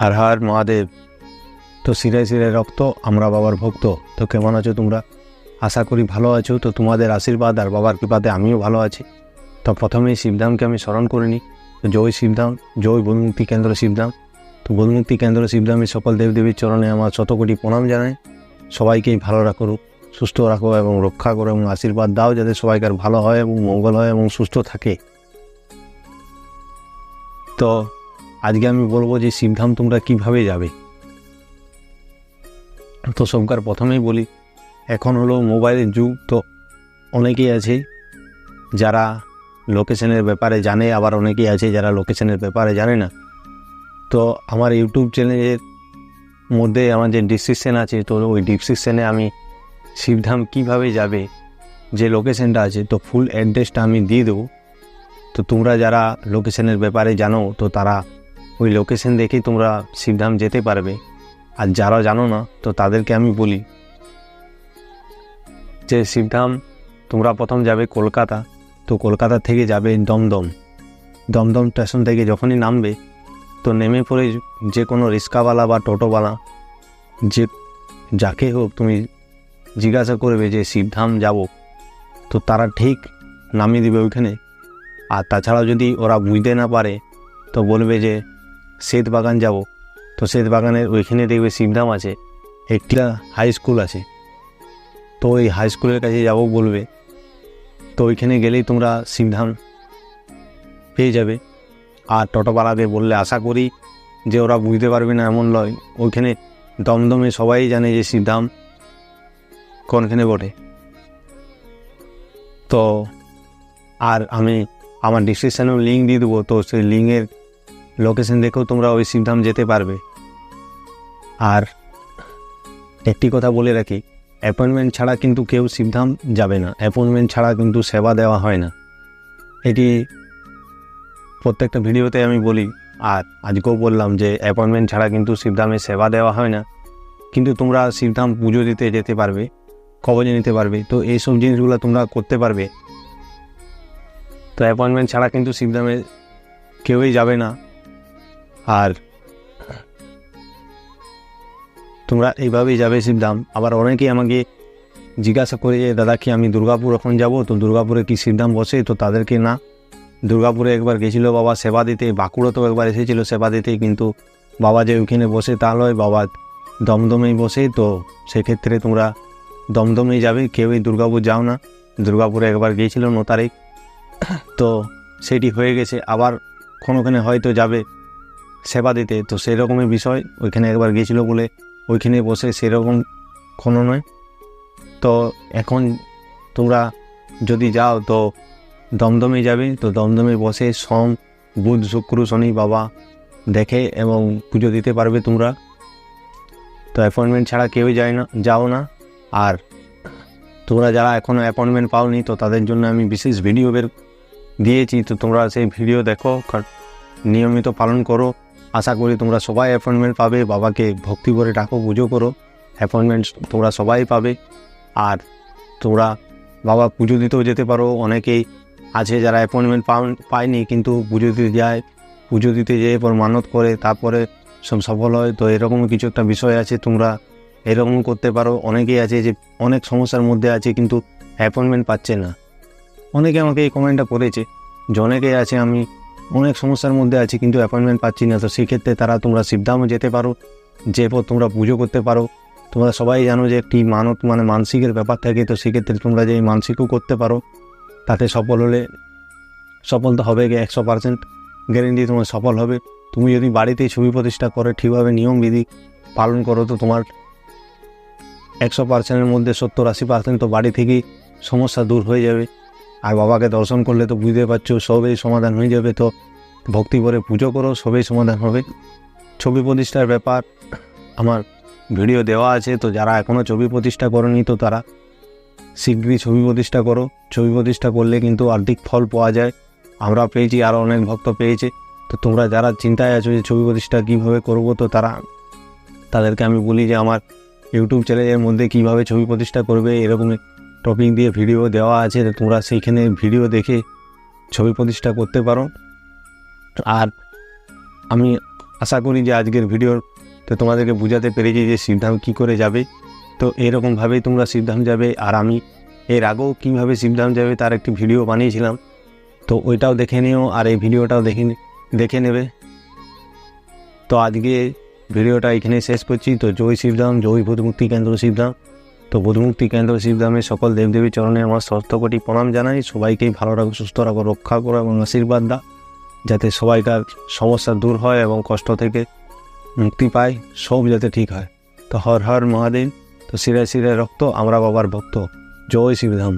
হর হর মহাদেব, তো শিরায় শিরায় রক্ত, আমরা বাবার ভক্ত, তো কেমন আছো তোমরা? আশা করি ভালো আছো, তো তোমাদের আশীর্বাদ আর বাবার কৃপাতে আমিও ভালো আছি। তো প্রথমেই শিবধামকে আমি স্মরণ করে নিই। তো জয় শিবধাম, জয় বনমুক্তি কেন্দ্র শিবধাম। তো বনমুক্তি কেন্দ্র শিবধামে সকল দেবদেবীর চরণে আমার শতকোটি প্রণাম জানাই। সবাইকেই ভালো রাখো, সুস্থ রাখো এবং রক্ষা করো এবং আশীর্বাদ দাও যাতে সবাইকার ভালো হয় এবং মঙ্গল হয় এবং সুস্থ থাকে। তো আজকে আমি বলব যে শিবধাম তোমরা কীভাবে যাবে? তো সবকার প্রথমেই বলি, এখন হলো মোবাইলের যুগ, তো অনেকেই আছে যারা লোকেশনের ব্যাপারে জানে, আবার অনেকেই আছে যারা লোকেশনের ব্যাপারে জানে না। তো আমার ইউটিউব চ্যানেলের মধ্যে আমার যে ডিসক্রিপশান আছে, তো ওই ডিসক্রিপশানে আমি শিবধাম কীভাবে যাবে, যে লোকেশনটা আছে, তো ফুল অ্যাড্রেসটা আমি দিয়ে দেবো। তো তোমরা যারা লোকেশনের ব্যাপারে জানো, তো তারা ওই লোকেশন দেখেই তোমরা শিবধাম যেতে পারবে। আর যারা জানো না, তো তাদেরকে আমি বলি যে, শিবধাম তোমরা প্রথম যাবে কলকাতা। তো কলকাতা থেকে যাবে দমদম। দমদম স্টেশন থেকে যখনই নামবে, তো নেমে পড়ে যে কোনো রিক্সাওয়ালা বা টোটোওয়ালা, যে যাকে হোক তুমি জিজ্ঞাসা করবে যে, শিবধাম যাব? তো তারা ঠিক নামিয়ে দিবে ওইখানে। আর তাছাড়াও যদি ওরা বুঝতে না পারে, তো বলবে যে শ্বেত বাগান যাব। তো শ্বেত বাগানের ওইখানে দেখবে শিবধাম আছে। একটি হাই স্কুল আছে। তো ওই হাই স্কুলের কাছে যাব বলবে। তো ওইখানে গেলেই তোমরা শিবধাম পেয়ে যাবে। আর টোটোপাড়াকে বললে, আশা করি যে ওরা বুঝতে পারবে না এমন নয় ওইখানে দমদমে সবাই জানে যে শিবধাম কোনখানে বটে। তো আর আমি, আমার ডিসক্রিপশানেও লিঙ্ক দিয়ে দেবো। তো সেই লিঙ্কের লোকেশন দেখেও তোমরা ওই শিবধাম যেতে পারবে। আর একটি কথা বলে রাখি অ্যাপয়েন্টমেন্ট ছাড়া কিন্তু কেউ শিবধাম যাবে না। অ্যাপয়েন্টমেন্ট ছাড়া কিন্তু সেবা দেওয়া হয় না। এটি প্রত্যেকটা ভিডিওতে আমি বলি, আর আজকেও বললাম যে অ্যাপয়েন্টমেন্ট ছাড়া কিন্তু শিবধামে সেবা দেওয়া হয় না। কিন্তু তোমরা শিবধাম পুজো দিতে যেতে পারবে, কবজে নিতে পারবে, তো এইসব জিনিসগুলো তোমরা করতে পারবে। তো অ্যাপয়েন্টমেন্ট ছাড়া কিন্তু শিবধামে কেউই যাবে না। আর তোমরা এইভাবেই যাবে শিবধাম আবার অনেকেই আমাকে জিজ্ঞাসা করে যে, দাদা, কি আমি দুর্গাপুর এখন যাব? তো দুর্গাপুরে কি শিবধাম বসে? তো তাদেরকে না। দুর্গাপুরে একবার গেছিল বাবা সেবা দিতে বাঁকুড়াতেও একবার এসেছিল সেবা দিতে, কিন্তু বাবা যে ওইখানে বসে তা নয়, বাবা দমদমেই বসে। তো সেক্ষেত্রে তোমরা দমদমেই যাবে, কেউই দুর্গাপুর যাও না। দুর্গাপুরে একবার গিয়েছিল ন তারিখ তো সেটি হয়ে গেছে। আবার কোনোখানে হয়তো যাবে। সেবা দিতে। তো সেই সেরকমই বিষয়, ওইখানে একবার গিয়েছিল বলে ওইখানে বসে সেরকম কোনো নয়। তো এখন তোমরা যদি যাও তো দমদমে যাবে, তো দমদমে বসে সোম, বুধ, শুক্র, শনি, বাবা দেখে এবং পুজো দিতে পারবে তোমরা। তো অ্যাপয়েন্টমেন্ট ছাড়া কেউই যায় না, যাও না। আর তোমরা যারা এখনও অ্যাপয়েন্টমেন্ট পাওনি, তো তাদের জন্য আমি বিশেষ ভিডিও বের দিয়েছি। তো তোমরা সেই ভিডিও দেখো নিয়মিত পালন করো। আশা করি তোমরা সবাই অ্যাপয়েন্টমেন্ট পাবে, বাবাকে ভক্তি করে ডাকো, পুজো করো। অ্যাপয়েন্টমেন্ট তোমরা সবাই পাবে। আর তোমরা বাবা পুজো দিতেও যেতে পারো, অনেকেই আছে যারা অ্যাপয়েন্টমেন্ট পায়নি কিন্তু পুজো দিতে যায়। পুজো দিতে যেয়ে পর মানত করে, তারপরে সব সফল হয়। তো এরকম কিছু একটা বিষয় আছে, তোমরা এরকম করতে পারো। অনেকেই আছে যে অনেক সমস্যার মধ্যে আছে কিন্তু অ্যাপয়েন্টমেন্ট পাচ্ছে না। অনেকে আমাকে এই কমেন্টটা করেছে। যে অনেকেই আছে আমি অনেক সমস্যার মধ্যে আছি, কিন্তু অ্যাপয়েন্টমেন্ট পাচ্ছি না। তো সেক্ষেত্রে তারা তোমরা সিদ্ধামও যেতে পারো, যে পর তোমরা পুজো করতে পারো। তোমরা সবাই জানো যে একটি মানত মানে মানসিকের ব্যাপার থাকে, তো সেক্ষেত্রে তোমরা যে মানসিকও করতে পারো। তাতে সফল হলে সফল তো হবে একশো পার্সেন্ট গ্যারেন্টি তোমার সফল হবে। তুমি যদি বাড়িতেই ছবি প্রতিষ্ঠা করে, ঠিকভাবে নিয়মবিধি পালন করো, তো তোমার একশো পার্সেন্টের মধ্যে সত্তর আশি পার্সেন্ট তো বাড়ি থেকেই সমস্যা দূর হয়ে যাবে। আর বাবাকে দর্শন করলে তো বুঝতে পারছ, সবই সমাধান হয়ে যাবে তো। ভক্তি করে পুজো করো, সবই সমাধান হবে। ছবি প্রতিষ্ঠার ব্যাপার আমার ভিডিও দেওয়া আছে, তো যারা এখনও ছবি প্রতিষ্ঠা করেনি তো তারা শীঘ্রই ছবি প্রতিষ্ঠা করো। ছবি প্রতিষ্ঠা করলে কিন্তু আর্থিক ফল পাওয়া যায়। আমরা পেয়েছি আরও অনেক ভক্ত পেয়েছে। তো তোমরা যারা চিন্তায় আছো যে ছবি প্রতিষ্ঠা কীভাবে করব, তো তারা তাদেরকে আমি বলি যে আমার ইউটিউব চ্যানেলের মধ্যে কীভাবে ছবি প্রতিষ্ঠা করবে, এরকম টপিক দিয়ে ভিডিও দেওয়া আছে তোমরা সেইখানে ভিডিও দেখে ছবি প্রতিষ্ঠা করতে পারো। আর আমি আশা করি যে আজকের ভিডিওর তো তোমাদেরকে বোঝাতে পেরেছি যে শিবধাম কী করে যাবে। তো এরকমভাবেই তোমরা শিবধাম যাবে, আর আমি এর আগেও কীভাবে শিবধাম যাবে তার একটি ভিডিও বানিয়েছিলাম। তো ওইটাও দেখে নিও, আর এই ভিডিওটাও দেখে দেখে নেবে। তো আজকে ভিডিওটা এখানে শেষ করছি। তো জয় শিবধাম জয় ভূতমুক্তি কেন্দ্র শিবধাম তো বোধমুক্তি কেন্দ্র শিবধামে সকল দেবদেবীর চরণে আমার কোটি প্রণাম জানাই। সবাইকেই ভালো রাখো, সুস্থ রাখো, রক্ষা করো এবং আশীর্বাদ দাও, যাতে সবাইকার সমস্যা দূর হয় এবং কষ্ট থেকে মুক্তি পায়, সব যাতে ঠিক হয়। তো হর হর মহাদেব, তো শিরায় শিরায় রক্ত, আমরা বাবার ভক্ত। জয় শিবধাম